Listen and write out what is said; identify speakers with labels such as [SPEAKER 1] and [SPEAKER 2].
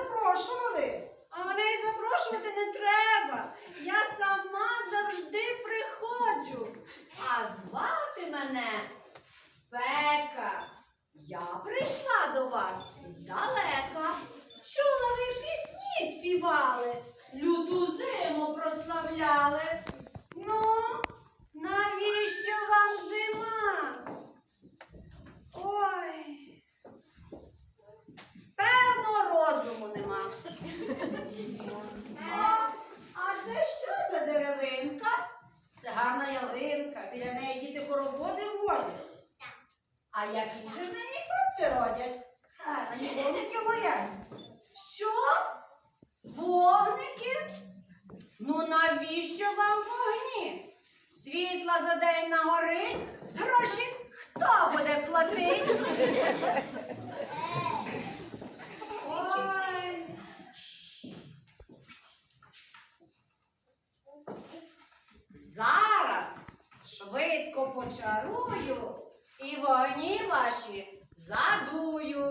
[SPEAKER 1] запрошували. А мене і запрошувати не треба. Я сама завжди приходжу. А звати мене спека. Я
[SPEAKER 2] прийшла до вас здалека. Чула, ви пісні співали, люту зиму прославляли.
[SPEAKER 1] А які ж на ній фрукти родять?
[SPEAKER 2] А, на ній горять.
[SPEAKER 1] Що? Вогники? Ну навіщо вам вогні? Світла за день нагорить, гроші хто буде платить? Ой. Зараз швидко почарую і вогні ваші задую.